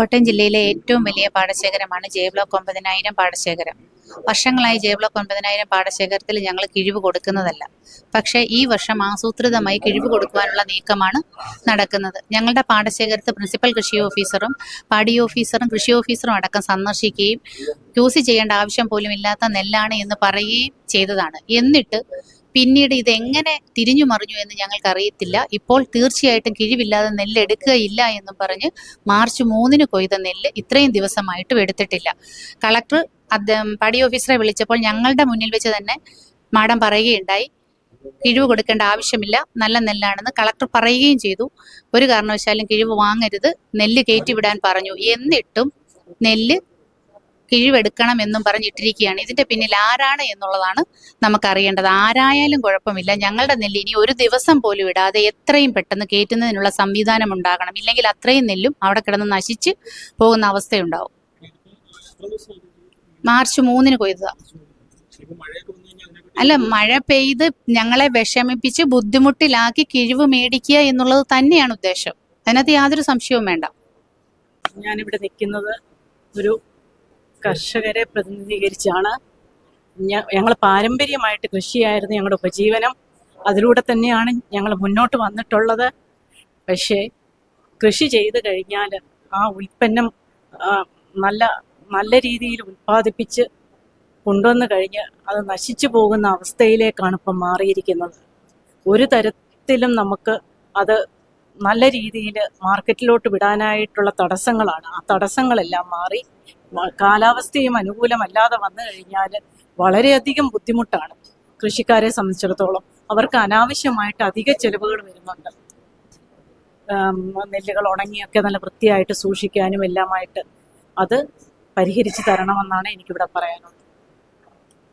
കോട്ടയം ജില്ലയിലെ ഏറ്റവും വലിയ പാടശേഖരമാണ് ജെ ബ്ലോക്ക് ഒമ്പതിനായിരം പാടശേഖരം. വർഷങ്ങളായി ജെ ബ്ലോക്ക് ഒമ്പതിനായിരം പാടശേഖരത്തിൽ ഞങ്ങൾ കിഴിവ് കൊടുക്കുന്നതല്ല. പക്ഷേ ഈ വർഷം ആസൂത്രിതമായി കിഴിവ് കൊടുക്കുവാനുള്ള നീക്കമാണ് നടക്കുന്നത്. ഞങ്ങളുടെ പാടശേഖരത്ത് പ്രിൻസിപ്പൽ കൃഷി ഓഫീസറും പാടി ഓഫീസറും കൃഷി ഓഫീസറും അടക്കം സന്ദർശിക്കുകയും ക്യൂസി ചെയ്യേണ്ട ആവശ്യം പോലും ഇല്ലാത്ത നെല്ലാണ് എന്ന് പറയുകയും ചെയ്തതാണ്. എന്നിട്ട് പിന്നീട് ഇതെങ്ങനെ തിരിഞ്ഞു മറിഞ്ഞു എന്ന് ഞങ്ങൾക്ക് അറിയത്തില്ല ഇപ്പോൾ തീർച്ചയായിട്ടും കിഴിവില്ലാതെ നെല്ല് എടുക്കുകയില്ല എന്നും പറഞ്ഞ് മാർച്ച് മൂന്നിന് കൊയ്ത നെല്ല് ഇത്രയും ദിവസമായിട്ടും എടുത്തിട്ടില്ല. കളക്ടർ അദ്ദേഹം പടി ഓഫീസറെ വിളിച്ചപ്പോൾ ഞങ്ങളുടെ മുന്നിൽ വെച്ച് തന്നെ മാഡം പറയുകയുണ്ടായി. കിഴിവ് കൊടുക്കേണ്ട ആവശ്യമില്ല നല്ല നെല്ലാണെന്ന് കളക്ടർ പറയുകയും ചെയ്തു. ഒരു കാരണവശാലും കിഴിവ് വാങ്ങരുത് നെല്ല് കയറ്റിവിടാൻ പറഞ്ഞു. എന്നിട്ടും നെല്ല് കിഴിവെടുക്കണം എന്നും പറഞ്ഞിട്ടിരിക്കുകയാണ്. ഇതിന്റെ പിന്നിൽ ആരാണ് എന്നുള്ളതാണ് നമുക്കറിയേണ്ടത്. ആരായാലും കുഴപ്പമില്ല. ഞങ്ങളുടെ നെല്ല് ഇനി ഒരു ദിവസം പോലും ഇടാതെ എത്രയും പെട്ടെന്ന് കയറ്റുന്നതിനുള്ള സംവിധാനം ഉണ്ടാകണം. ഇല്ലെങ്കിൽ അത്രയും നെല്ലും അവിടെ കിടന്ന് നശിച്ച് പോകുന്ന അവസ്ഥയുണ്ടാവും. മാർച്ച് മൂന്നിന് കൊയ്തതാ. അല്ല മഴ പെയ്ത് ഞങ്ങളെ വിഷമിപ്പിച്ച് ബുദ്ധിമുട്ടിലാക്കി കിഴിവ് മേടിക്കുക എന്നുള്ളത് തന്നെയാണ് ഉദ്ദേശം. അതിനകത്ത് യാതൊരു സംശയവും വേണ്ട. ഞാനിവിടെ നിൽക്കുന്നത് ഒരു കർഷകരെ പ്രതിനിധീകരിച്ചാണ് ഞങ്ങൾ പാരമ്പര്യമായിട്ട് കൃഷിയായിരുന്നു ഞങ്ങളുടെ ഉപജീവനം. അതിലൂടെ തന്നെയാണ് ഞങ്ങൾ മുന്നോട്ട് വന്നിട്ടുള്ളത്. പക്ഷേ കൃഷി ചെയ്ത് കഴിഞ്ഞാൽ ആ ഉൽപ്പന്നം നല്ല നല്ല രീതിയിൽ ഉൽപ്പാദിപ്പിച്ച് കൊണ്ടുവന്നു കഴിഞ്ഞ് അത് നശിച്ചു പോകുന്ന അവസ്ഥയിലേക്കാണ് ഇപ്പം മാറിയിരിക്കുന്നത്. ഒരു തരത്തിലും നമുക്ക് അത് നല്ല രീതിയിൽ മാർക്കറ്റിലോട്ട് വിടാനായിട്ടുള്ള തടസ്സങ്ങളാണ്. ആ തടസ്സങ്ങളെല്ലാം മാറി കാലാവസ്ഥയും അനുകൂലമല്ലാതെ വന്നു കഴിഞ്ഞാൽ വളരെയധികം ബുദ്ധിമുട്ടാണ് കൃഷിക്കാരെ സംബന്ധിച്ചിടത്തോളം. അവർക്ക് അനാവശ്യമായിട്ട് അധിക ചെലവുകൾ വരുന്നുണ്ട്. നെല്ലുകൾ ഉണങ്ങിയൊക്കെ നല്ല വൃത്തിയായിട്ട് സൂക്ഷിക്കാനും എല്ലാമായിട്ട് അത് പരിഹരിച്ചു തരണമെന്നാണ് എനിക്കിവിടെ പറയാനുള്ളത്.